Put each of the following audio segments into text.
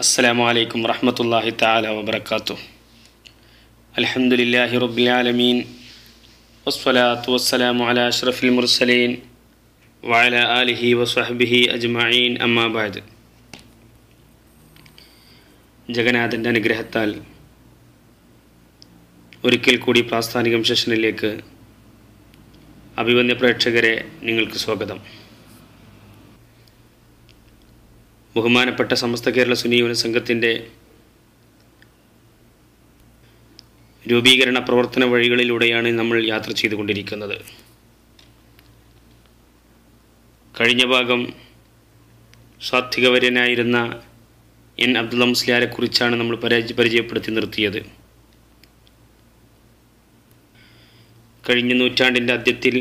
അസ്സലാമു അലൈക്കും വറഹമത്തല്ലാഹി താല വബർക്കാത്തു അലഹമുല്ലാഹി റബുലാലമീൻ വസ്വലാത്തു വസ്സലാമു അല അഷ്റഫിൽ മുർസലീൻ. വഅല ആലിഹി വസ്ഹബിഹി അജ്മഈൻ. അമ്മാബാദ് ജഗന്നാഥന്റെ അനുഗ്രഹത്താൽ ഒരിക്കൽ കൂടി പ്രാസ്ഥാനികം സെഷനിലേക്ക് അഭിവന്യ പ്രേക്ഷകരെ നിങ്ങൾക്ക് സ്വാഗതം. ബഹുമാനപ്പെട്ട സമസ്ത കേരള സുനിയോന സംഘത്തിന്റെ രൂപീകരണ പ്രവർത്തന വഴികളിലൂടെയാണ് നമ്മൾ യാത്ര ചെയ്തുകൊണ്ടിരിക്കുന്നത്. കഴിഞ്ഞ ഭാഗം സാത്വികവര്യനായിരുന്ന എൻ അബ്ദുള്ള മുസ്ലിയാരെക്കുറിച്ചാണ് നമ്മൾ പരാജ പരിചയപ്പെടുത്തി നിർത്തിയത്. കഴിഞ്ഞ നൂറ്റാണ്ടിന്റെ ആദ്യത്തിൽ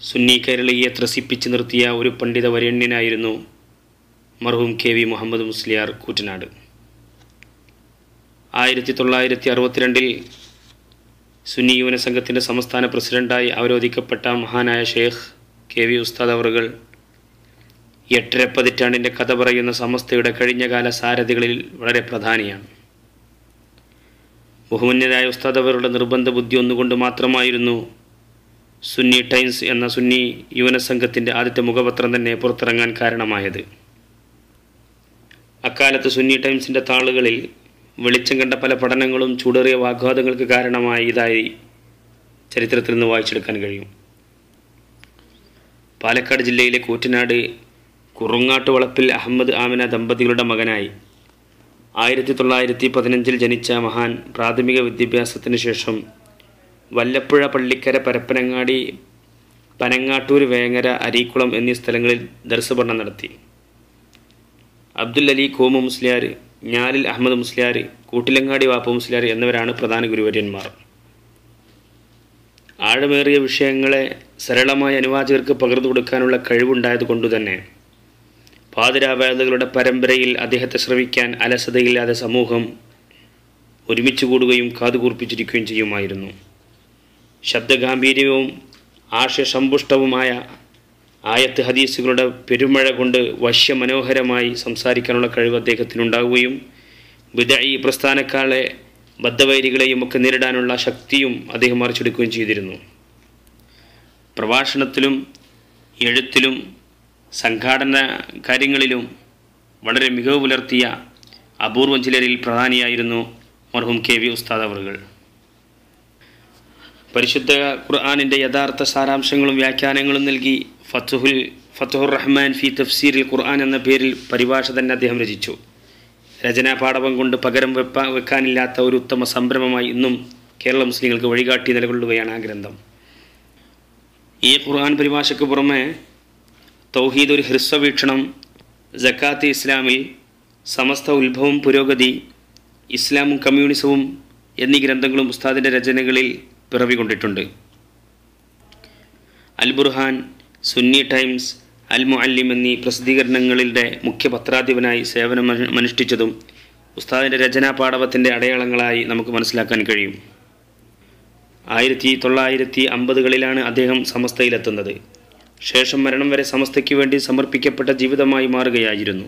സുന്നി കേരളീയെ ത്രസിപ്പിച്ച് നിർത്തിയ ഒരു പണ്ഡിത വരണ്യനായിരുന്നു മർഹൂം കെ വി മുഹമ്മദ് മുസ്ലിയാർ കൂറ്റനാട്. ആയിരത്തി തൊള്ളായിരത്തി അറുപത്തിരണ്ടിൽ സുന്നി യുവന സംഘത്തിന്റെ സംസ്ഥാന പ്രസിഡന്റായി അവരോധിക്കപ്പെട്ട മഹാനായ ഷെയ്ഖ് കെ വി ഉസ്താദ് അവറുകൾ എട്ടര പതിറ്റാണ്ടിന്റെ കഥ പറയുന്ന സമസ്തയുടെ കഴിഞ്ഞകാല സാരഥികളിൽ വളരെ പ്രധാനിയാണ്. ബഹുമന്യരായ ഉസ്താദ് അവരുടെ നിർബന്ധ ബുദ്ധി ഒന്നുകൊണ്ട് മാത്രമായിരുന്നു സുന്നി ടൈംസ് എന്ന സുന്നി യുവന സംഘത്തിന്റെ ആദ്യത്തെ മുഖപത്രം തന്നെ പുറത്തിറങ്ങാൻ കാരണമായത്. അക്കാലത്ത് സുന്നി ടൈംസിന്റെ താളുകളിൽ വെളിച്ചം കണ്ട പല പഠനങ്ങളും ചൂടേറിയ വാഗ്വാദങ്ങൾക്ക് കാരണമായി ഇതായി ചരിത്രത്തിൽ നിന്ന് വായിച്ചെടുക്കാൻ കഴിയും. പാലക്കാട് ജില്ലയിലെ കൂറ്റനാട് കുറുങ്ങാട്ട് വളപ്പിൽ അഹമ്മദ് ആമിന ദമ്പതികളുടെ മകനായി ആയിരത്തി തൊള്ളായിരത്തി പതിനഞ്ചിൽ ജനിച്ച മഹാൻ പ്രാഥമിക വിദ്യാഭ്യാസത്തിന് ശേഷം വല്ലപ്പുഴ പള്ളിക്കര പരപ്പനങ്ങാടി പനങ്ങാട്ടൂർ വേങ്ങര അരീക്കുളം എന്നീ സ്ഥലങ്ങളിൽ ദർശപഠനം നടത്തി. അബ്ദുൽ അലി കോമു മുസ്ലിയാർ ഞാലിൽ അഹമ്മദ് മുസ്ലിയാർ കൂട്ടിലങ്ങാടി വാപ്പ മുസ്ലിയാർ എന്നിവരാണ് പ്രധാന ഗുരുവര്യന്മാർ. ആഴമേറിയ വിഷയങ്ങളെ സരളമായ അനുവാചകർക്ക് പകർന്നു കൊടുക്കാനുള്ള കഴിവുണ്ടായത് കൊണ്ടുതന്നെ പാതിരാവേദകളുടെ പരമ്പരയിൽ അദ്ദേഹത്തെ ശ്രവിക്കാൻ അലസതയില്ലാതെ സമൂഹം ഒരുമിച്ച് കൂടുകയും കാതുകൂർപ്പിച്ചിരിക്കുകയും ചെയ്യുമായിരുന്നു. ശബ്ദഗാംഭീര്യവും ആശയസമ്പുഷ്ടവുമായ ആയത്ത് ഹദീസുകളുടെ പെരുമഴ കൊണ്ട് വശ്യമനോഹരമായി സംസാരിക്കാനുള്ള കഴിവ് അദ്ദേഹത്തിനുണ്ടാവുകയും ബിദഈ പ്രസ്ഥാനക്കാളെ ബദ്ധവൈരികളെയും ഒക്കെ നേരിടാനുള്ള ശക്തിയും അദ്ദേഹം മറിച്ചെടുക്കുകയും ചെയ്തിരുന്നു. പ്രഭാഷണത്തിലും എഴുത്തിലും സംഘാടന കാര്യങ്ങളിലും വളരെ മികവ് പുലർത്തിയ അപൂർവം ചിലരിൽ പ്രധാനിയായിരുന്നു മർഹും കെ വി ഉസ്താദ് അവറുകൾ പരിശുദ്ധ ഖുർആാനിന്റെ യഥാർത്ഥ സാരാംശങ്ങളും വ്യാഖ്യാനങ്ങളും നൽകി ഫത്തുഹുൽ ഫത്തുഹുർ റഹ്മാൻ ഫി തഫ്സീരിൽ ഖുർആൻ എന്ന പേരിൽ പരിഭാഷ തന്നെ അദ്ദേഹം രചിച്ചു. രചനാ കൊണ്ട് പകരം വെപ്പ വെക്കാനില്ലാത്ത ഒരു ഉത്തമ സംരംഭമായി ഇന്നും കേരള മുസ്ലിങ്ങൾക്ക് വഴികാട്ടി നിലകൊള്ളുകയാണ് ആ ഗ്രന്ഥം. ഈ ഖുർആൻ പരിഭാഷയ്ക്ക് പുറമെ തൗഹീദ് ഒരു ഹ്രസ്വവീക്ഷണം ജക്കാത്ത് ഇസ്ലാമിൽ സമസ്ത ഉത്ഭവം പുരോഗതി ഇസ്ലാമും കമ്മ്യൂണിസവും എന്നീ ഗ്രന്ഥങ്ങളും ഉസ്താദിന്റെ രചനകളിൽ പിറവികൊണ്ടിട്ടുണ്ട്. അൽ ബുർഹാൻ സുന്നി ടൈംസ് അൽ മുഅല്ലിം എന്നീ പ്രസിദ്ധീകരണങ്ങളുടെ മുഖ്യ പത്രാധിപനായി സേവനം അനുഷ്ഠിച്ചതും ഉസ്താദിന്റെ രചനാ പാഠവത്തിന്റെ അടയാളങ്ങളായി നമുക്ക് മനസ്സിലാക്കാൻ കഴിയും. ആയിരത്തി തൊള്ളായിരത്തി അമ്പതുകളിലാണ് അദ്ദേഹം സമസ്തയിലെത്തുന്നത്. ശേഷം മരണം വരെ സമസ്തയ്ക്ക് വേണ്ടി സമർപ്പിക്കപ്പെട്ട ജീവിതമായി മാറുകയായിരുന്നു.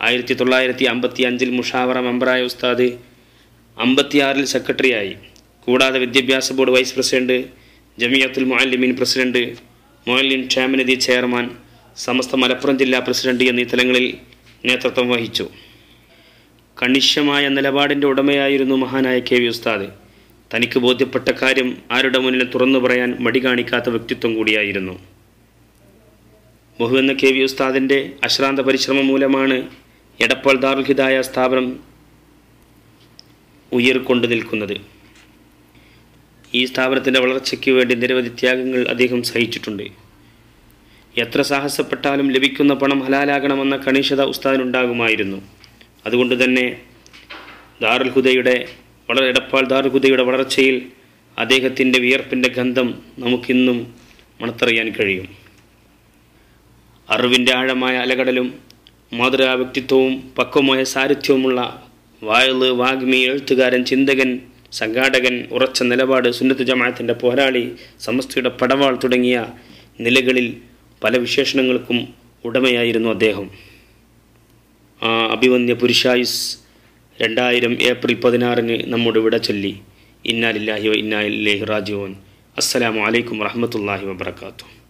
ആയിരത്തി തൊള്ളായിരത്തി അമ്പത്തി അഞ്ചിൽ മുഷാവറ മെമ്പറായ ഉസ്താദ് അമ്പത്തിയാറിൽ സെക്രട്ടറിയായി. കൂടാതെ വിദ്യാഭ്യാസ board vice president Jamiyyathul Muallimeen president മൊയലിൻ ക്ഷേമനിധി ചെയർമാൻ സമസ്ത മലപ്പുറം ജില്ലാ പ്രസിഡന്റ് എന്നീ തലങ്ങളിൽ നേതൃത്വം വഹിച്ചു. കണിശമായ നിലപാടിന്റെ ഉടമയായിരുന്നു മഹാനായ കെ വി ഉസ്താദ്. തനിക്ക് ബോധ്യപ്പെട്ട കാര്യം ആരുടെ മുന്നിൽ തുറന്നു പറയാൻ മടി കാണിക്കാത്ത വ്യക്തിത്വം കൂടിയായിരുന്നു. ബഹുവെന്ന കെ വി ഉസ്താദിന്റെ അശ്രാന്ത പരിശ്രമം മൂലമാണ് എടപ്പാൾ ദാറുൽ ഹിദായ സ്ഥാപനം ഉയർക്കൊണ്ടു നിൽക്കുന്നത്. ഈ സ്ഥാപനത്തിന്റെ വളർച്ചയ്ക്ക് വേണ്ടി നിരവധി ത്യാഗങ്ങൾ അദ്ദേഹം സഹിച്ചിട്ടുണ്ട്. എത്ര സാഹസപ്പെട്ടാലും ലഭിക്കുന്ന പണം ഹലാലാകണമെന്ന കണിശത ഉസ്താദിനുണ്ടാകുമായിരുന്നു. അതുകൊണ്ട് തന്നെ ദാറുൽ ഹുദയുടെ വളരെ എടപ്പാൾ ദാറുൽ ഹുദയുടെ വളർച്ചയിൽ അദ്ദേഹത്തിന്റെ വിയർപ്പിന്റെ ഗന്ധം നമുക്കിന്നും മണത്തറിയാൻ കഴിയും. അറിവിന്റെ ആഴമായ അലകടലും മാതൃകാ വ്യക്തിത്വവും പക്വമായ സാരഥ്യവുമുള്ള വായൽ വാഗ്മി എഴുത്തുകാരൻ ചിന്തകൻ സംഘാടകൻ ഉറച്ച നിലപാട് സുന്നത്ത് ജമാഅത്തിന്റെ പോരാളി സമസ്തയുടെ പടവാൾ തുടങ്ങിയ നിലകളിൽ പല വിശേഷണങ്ങൾക്കും ഉടമയായിരുന്നു അദ്ദേഹം. ആ അഭിവന്യ പുരുഷായുസ് രണ്ടായിരം ഏപ്രിൽ പതിനാറിന് നമ്മുടെ വിട ചൊല്ലി. ഇന്നാലില്ലാഹി ഇന്നാലില്ലേഹി റാജിഊൻ. അസ്സലാമു അലൈക്കും വറഹമത്തല്ലാഹി വബറകാതുഹു.